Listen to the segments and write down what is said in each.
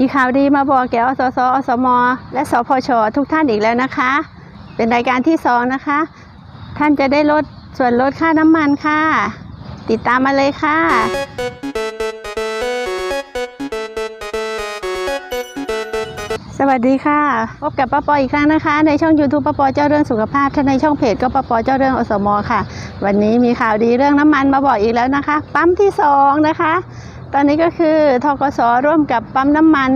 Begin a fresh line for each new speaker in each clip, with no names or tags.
มีข่าวดีมาบอกแก่อสสอสม และสพช ทุกท่านอีกแล้วนะคะ เป็นรายการที่สองนะคะ ท่านจะได้ลดส่วนลดค่าน้ำมันค่ะ ติดตามมาเลยค่ะ สวัสดีค่ะ พบกับป้าปออีกครั้งนะคะ ในช่อง YouTube ป้าปอเจ้าเรื่องสุขภาพถ้านในช่องเพจก็ป้าปอเจ้าเรื่องอสม ค่ะ วันนี้มีข่าวดีเรื่องน้ำมันมาบอกอีกแล้วนะคะ ปั๊มที่สองนะคะ ตอนนี้ก็คือทกสร่วมกับปั๊มน้ำมัน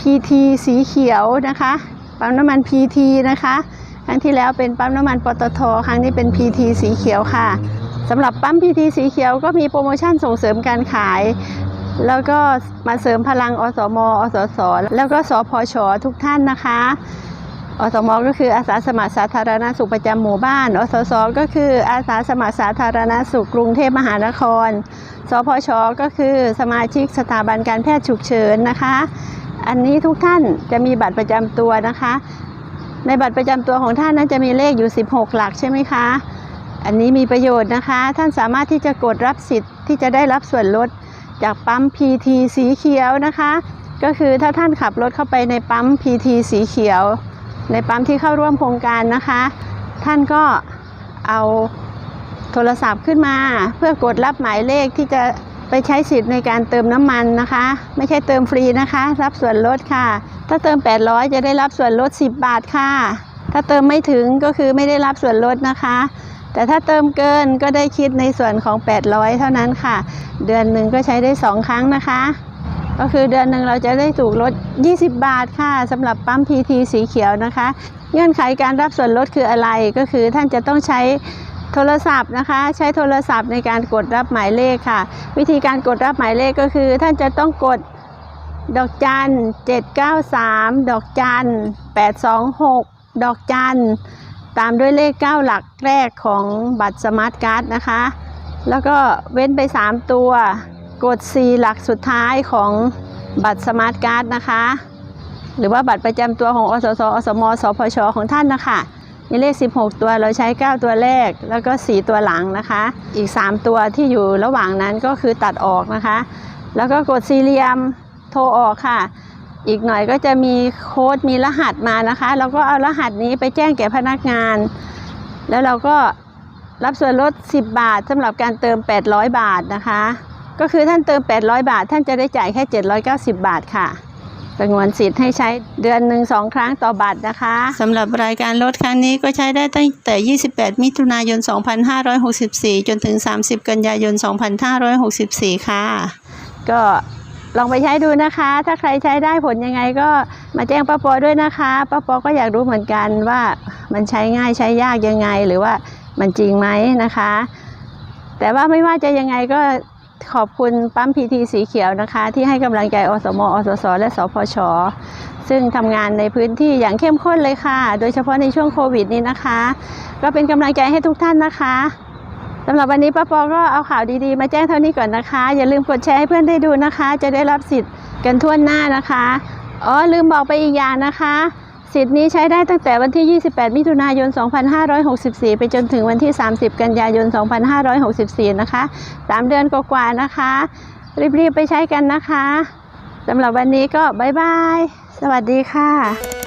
PT สีเขียวนะคะ ปั๊มน้ำมัน PT นะคะ ครั้งที่แล้วเป็นปั๊มน้ำมันปตท ครั้งนี้เป็น PT สีเขียวค่ะสำหรับปั๊ม PT สีเขียวก็มีโปรโมชั่นส่งเสริมการขาย แล้วก็มาเสริมพลังอสม อสส แล้วก็สพชทุกท่านนะคะ อสมก็คืออาสาสมัครสาธารณสุขประจำหมู่บ้าน อสสก็คืออาสาสมัครสาธารณสุขกรุงเทพมหานคร สพช ก็คือสมาชิกสถาบันการแพทย์ฉุกเฉินนะคะ อันนี้ทุกท่านจะมีบัตรประจำตัวนะคะ ในบัตรประจำตัวของท่านนั้นจะมีเลขอยู่ 16 หลักใช่ไหมคะ อันนี้มีประโยชน์นะคะ ท่านสามารถที่จะกดรับสิทธิ์ที่จะได้รับส่วนลดจากปั๊ม PT สีเขียวนะคะ ก็คือถ้าท่านขับรถเข้าไปในปั๊ม PT สีเขียว ในปั๊มที่เข้าร่วมโครงการนะคะ ท่านก็เอาโทรศัพท์ขึ้นมา เพื่อกดรับหมายเลขที่จะไปใช้สิทธิ์ในการเติมน้ำมันนะคะ ไม่ใช่เติมฟรีนะคะ รับส่วนลดค่ะ ถ้าเติม 800 จะได้รับส่วนลด 10 บาทค่ะ ถ้าเติมไม่ถึงก็คือไม่ได้รับส่วนลดนะคะ แต่ถ้าเติมเกินก็ได้คิดในส่วนของ 800 เท่านั้นค่ะ เดือนหนึ่งก็ใช้ได้ 2 ครั้งนะคะ ก็คือเดือนหนึ่งเราจะได้ถูกลด 20 บาทค่ะสำหรับปั๊ม PT สีเขียวนะคะ เงื่อนไขการรับส่วนลดคืออะไรก็คือท่านจะต้องใช้โทรศัพท์นะคะ ใช้โทรศัพท์ในการกดรับหมายเลขค่ะ วิธีการกดรับหมายเลขก็คือ ท่านจะต้องกดดอกจัน 793 ดอกจัน 826 ดอกจัน ตามด้วยเลข 9 หลักแรกของบัตรสมาร์ทการ์ดนะคะ แล้วก็เว้นไป 3 ตัว กด 4 หลักสุดท้ายของบัตรสมาร์ทการ์ดนะคะ หรือว่าบัตรประจำตัวของอสสอสมสพชของท่านนะคะมีเลข 16 ตัวเราใช้ 9 ตัวแรก แล้วก็ 4 ตัวหลังนะคะ อีก 3 ตัวที่อยู่ระหว่างนั้นก็คือตัดออกนะคะ แล้วก็กดสี่เหลี่ยมโทรออกค่ะ อีกหน่อยก็จะมีโค้ดมีรหัสมานะคะเราก็เอารหัสนี้ไปแจ้งแก่พนักงาน แล้วเราก็รับส่วนลด 10 บาทสำหรับการเติม 800 บาทนะคะ ก็คือท่านเติม 800 บาท ท่านจะได้จ่ายแค่ 790 บาทค่ะสงวนสิทธิ์ให้ใช้เดือนหนึ่งสองครั้งต่อบัตรนะคะสำหรับรายการลดครั้งนี้ก็ใช้ได้ตั้งแต่ 28 มิถุนายน 2564 จนถึง 30 กันยายน 2564 ค่ะ ก็ลองไปใช้ดูนะคะ ถ้าใครใช้ได้ผลยังไงก็มาแจ้งป้าปอด้วยนะคะป้าปอก็อยากรู้เหมือนกันว่ามันใช้ง่ายใช้ยากยังไงหรือว่ามันจริงไหมนะคะ แต่ว่าไม่ว่าจะยังไงก็ ขอบคุณปั๊มพีทีสีเขียวนะคะ ที่ให้กำลังใจอสมอสส และสพช ซึ่งทำงานในพื้นที่อย่างเข้มข้นเลยค่ะ โดยเฉพาะในช่วงโควิดนี้นะคะ ก็เป็นกำลังใจให้ทุกท่านนะคะสำหรับวันนี้ป้าปอก็เอาข่าวดีๆ มาแจ้งเท่านี้ก่อนนะคะ อย่าลืมกดแชร์ให้เพื่อนได้ดูนะคะ จะได้รับสิทธิ์กันทั่วหน้านะคะ อ๋อลืมบอกไปอีกอย่างนะคะ สิทธิ์นี้ใช้ได้ตั้งแต่วันที่ 28 มิถุนายน 2564 ไปจนถึงวันที่ 30 กันยายน 2564 นะคะ 3 เดือนกว่าๆนะคะ รีบๆ ไปใช้กันนะคะสำหรับวันนี้ก็บ๊ายบาย สวัสดีค่ะ